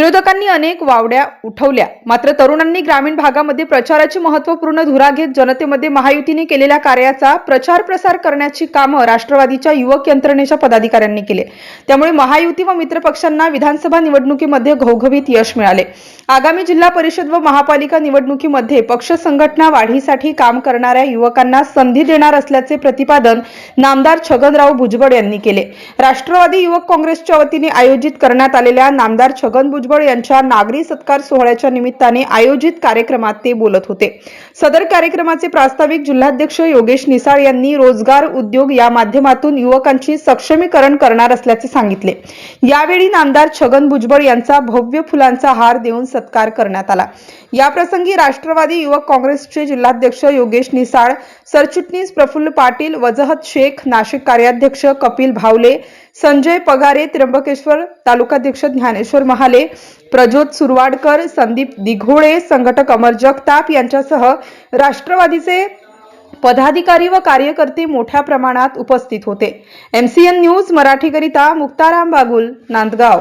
विरोधकांनी अनेक वावड्या उठवल्या. मात्र तरुणांनी ग्रामीण भागामध्ये प्रचाराची महत्त्वपूर्ण धुरा घेत जनतेमध्ये महायुतीने केलेल्या कार्याचा प्रचार प्रसार करण्याची कामं राष्ट्रवादीच्या युवक यंत्रणेच्या पदाधिकाऱ्यांनी केले. त्यामुळे महायुती व मित्रपक्षांना विधानसभा निवडणुकीमध्ये घवघवीत यश मिळाले. आगामी जिल्हा परिषद व महापालिका निवडणुकीमध्ये पक्ष संघटना वाढीसाठी काम करणाऱ्या युवकांना संधी देणार असल्याचे प्रतिपादन नामदार छगनराव भुजबळ यांनी केले. राष्ट्रवादी युवक काँग्रेसच्या वतीने आयोजित करण्यात आलेल्या नामदार छगन भुजबळ यांच्या नागरी सत्कार सोहळ्याच्या निमित्ताने आयोजित कार्यक्रमात ते बोलत होते. सदर कार्यक्रमाचे प्रास्ताविक जिल्हाध्यक्ष योगेश निसाळ यांनी रोजगार उद्योग या माध्यमातून युवकांची सक्षमीकरण करणार असल्याचे सांगितले. यावेळी नामदार छगन भुजबळ यांचा भव्य फुलांचा हार देऊन सत्कार करण्यात आला. याप्रसंगी राष्ट्रवादी युवक काँग्रेसचे जिल्हाध्यक्ष योगेश निसाळ सरचिटणीस प्रफुल्ल पाटील वजहत शेख नाशिक कार्याध्यक्ष कपिल भावले संजय पगारे त्र्यंबकेश्वर तालुकाध्यक्ष ज्ञानेश्वर महाले प्रज्योत सुरवाडकर संदीप दिघोळे संघटक अमर जगताप यांच्यासह राष्ट्रवादीचे पदाधिकारी व कार्यकर्ते मोठ्या प्रमाणात उपस्थित होते. एमसीएन न्यूज मराठीकरिता मुक्ताराम बागुल नांदगाव.